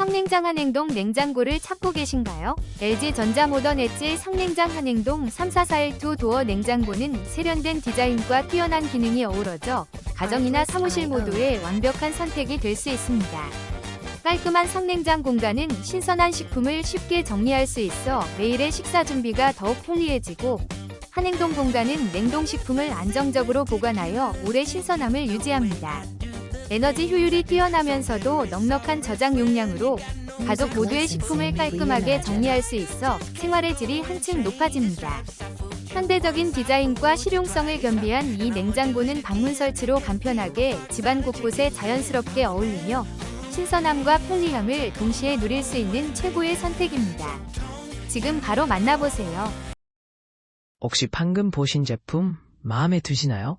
성냉장 한행동 냉장고를 찾고 계신가요? LG 전자모던 엣지 성냉장 한행동 34412 도어 냉장고는 세련된 디자인과 뛰어난 기능이 어우러져 가정이나 사무실 모두에 완벽한 선택이 될 수 있습니다. 깔끔한 성냉장 공간은 신선한 식품을 쉽게 정리할 수 있어 매일의 식사 준비가 더욱 편리해지고 한행동 공간은 냉동식품을 안정적으로 보관하여 오래 신선함을 유지합니다. 에너지 효율이 뛰어나면서도 넉넉한 저장 용량으로 가족 모두의 식품을 깔끔하게 정리할 수 있어 생활의 질이 한층 높아집니다. 현대적인 디자인과 실용성을 겸비한 이 냉장고는 방문 설치로 간편하게 집안 곳곳에 자연스럽게 어울리며 신선함과 편리함을 동시에 누릴 수 있는 최고의 선택입니다. 지금 바로 만나보세요. 혹시 방금 보신 제품 마음에 드시나요?